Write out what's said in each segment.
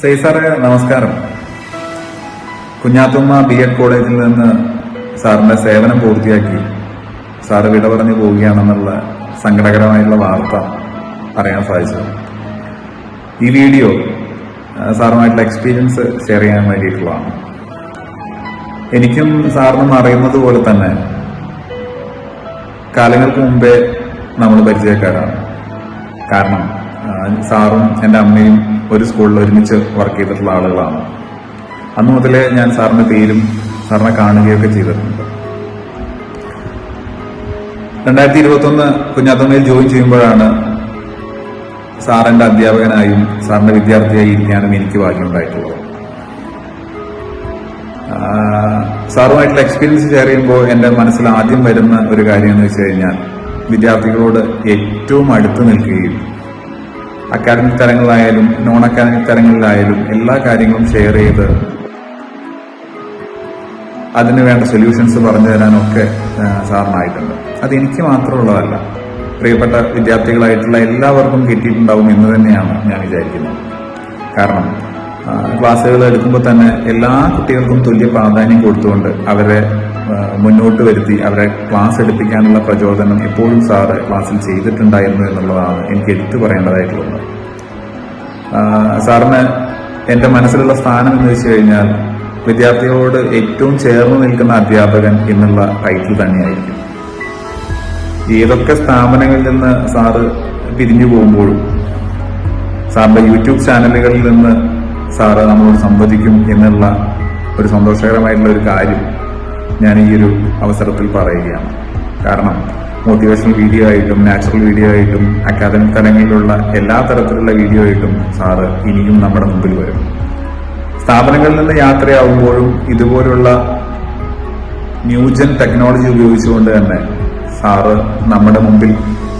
സാറേ നമസ്കാരം. Kunjathumma B Ed കോളേജിൽ നിന്ന് സാറിന്റെ സേവനം പൂർത്തിയാക്കി സാറ് വിട പറഞ്ഞു പോവുകയാണെന്നുള്ള സങ്കടകരമായിട്ടുള്ള വാർത്ത അറിയാൻ സാധിച്ചു ഈ വീഡിയോ സാറുമായിട്ടുള്ള എക്സ്പീരിയൻസ് ഷെയർ ചെയ്യാൻ വേണ്ടിയിട്ടുള്ളതാണ്. എനിക്കും സാറിനും അറിയുന്നത് പോലെ തന്നെ കാലങ്ങൾക്ക് മുമ്പേ നമ്മൾ പരിചയക്കാരാണ്. കാരണം സാറും എന്റെ അമ്മയും ഒരു സ്കൂളിൽ ഒരുമിച്ച് വർക്ക് ചെയ്തിട്ടുള്ള ആളുകളാണ്. അന്ന് മുതലേ ഞാൻ സാറിന്റെ പേരും സാറിനെ കാണുകയൊക്കെ ചെയ്തിട്ടുണ്ട്. രണ്ടായിരത്തി ഇരുപത്തി ഒന്ന് കുഞ്ഞാത്തമ്മയിൽ ജോയിൻ ചെയ്യുമ്പോഴാണ് സാറിന്റെ അധ്യാപകനായും സാറിന്റെ വിദ്യാർത്ഥിയായി ഇരിക്കാനും എനിക്ക് ഭാഗ്യമുണ്ടായിട്ടുള്ളത്. സാറുമായിട്ടുള്ള എക്സ്പീരിയൻസ് ഷെയർ ചെയ്യുമ്പോൾ എന്റെ മനസ്സിൽ ആദ്യം വരുന്ന ഒരു കാര്യം എന്ന് വെച്ച് കഴിഞ്ഞാൽ വിദ്യാർത്ഥികളോട് ഏറ്റവും അടുത്ത് നിൽക്കുകയും അക്കാഡമിക് തലങ്ങളിലായാലും നോൺ അക്കാഡമിക് തലങ്ങളിലായാലും എല്ലാ കാര്യങ്ങളും ഷെയർ ചെയ്ത് അതിന് വേണ്ട സൊല്യൂഷൻസ് പറഞ്ഞു തരാനൊക്കെ സാറിനായിട്ടുണ്ട്. അത് എനിക്ക് മാത്രമുള്ളതല്ല. പ്രിയപ്പെട്ട വിദ്യാർത്ഥികളായിട്ടുള്ള എല്ലാവർക്കും കിട്ടിയിട്ടുണ്ടാവും എന്ന് തന്നെയാണ് ഞാൻ വിചാരിക്കുന്നത്. കാരണം ക്ലാസ്സുകൾ എടുക്കുമ്പോൾ തന്നെ എല്ലാ കുട്ടികൾക്കും തുല്യ പ്രാധാന്യം കൊടുത്തുകൊണ്ട് അവരെ മുന്നോട്ട് വരുത്തി അവരെ ക്ലാസ് എടുപ്പിക്കാനുള്ള പ്രചോദനം എപ്പോഴും സാറ് ക്ലാസ്സിൽ ചെയ്തിട്ടുണ്ടായിരുന്നു എന്നുള്ളതാണ് എനിക്ക് എടുത്തു പറയേണ്ടതായിട്ടുള്ളത്. സാറിന് എന്റെ മനസ്സിലുള്ള സ്ഥാനം എന്ന് വെച്ച് കഴിഞ്ഞാൽ വിദ്യാർത്ഥികളോട് ഏറ്റവും ചേർന്ന് നിൽക്കുന്ന അധ്യാപകൻ എന്നുള്ള ടൈറ്റിൽ തന്നെയായിരിക്കും. ഏതൊക്കെ സ്ഥാപനങ്ങളിൽ നിന്ന് സാറ് പിരിഞ്ഞു പോകുമ്പോഴും സാറിന്റെ യൂട്യൂബ് ചാനലുകളിൽ നിന്ന് സാറ് നമ്മളോട് സംവദിക്കും എന്നുള്ള ഒരു സന്തോഷകരമായിട്ടുള്ള ഒരു കാര്യം ഞാൻ ഈ ഒരു അവസരത്തിൽ പറയുകയാണ്. കാരണം മോട്ടിവേഷണൽ വീഡിയോ ആയിട്ടും നാച്ചുറൽ വീഡിയോ ആയിട്ടും അക്കാദമിക് തലങ്ങളിലുള്ള എല്ലാ തരത്തിലുള്ള വീഡിയോ ആയിട്ടും സാറ് ഇനിയും നമ്മുടെ മുമ്പിൽ വരും. സ്ഥാപനങ്ങളിൽ നിന്ന് യാത്രയാവുമ്പോഴും ഇതുപോലുള്ള ന്യൂജൻ ടെക്നോളജി ഉപയോഗിച്ചുകൊണ്ട് തന്നെ സാറ് നമ്മുടെ മുമ്പിൽ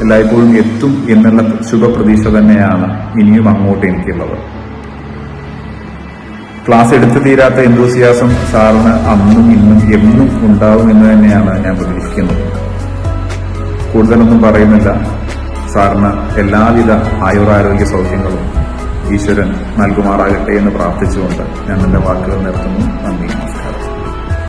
എല്ലായ്പ്പോഴും എത്തും എന്നുള്ള ശുഭപ്രതീക്ഷ തന്നെയാണ് ഇനിയും അങ്ങോട്ട് എനിക്കുള്ളത്. ക്ലാസ് എടുത്തു തീരാത്ത എന്തൂസിയാസം സാറിന് അന്നും ഇന്നും എന്നും ഉണ്ടാവും എന്ന് തന്നെയാണ് ഞാൻ പ്രതീക്ഷിക്കുന്നത്. കൂടുതലൊന്നും പറയുന്നില്ല. സാറിന് എല്ലാവിധ ആയുരാരോഗ്യ സൗഖ്യങ്ങളും ഈശ്വരൻ നൽകുമാറാകട്ടെ എന്ന് പ്രാർത്ഥിച്ചുകൊണ്ട് ഞാൻ എന്റെ വാക്കുകൾ നിർത്തുന്നു. നന്ദി.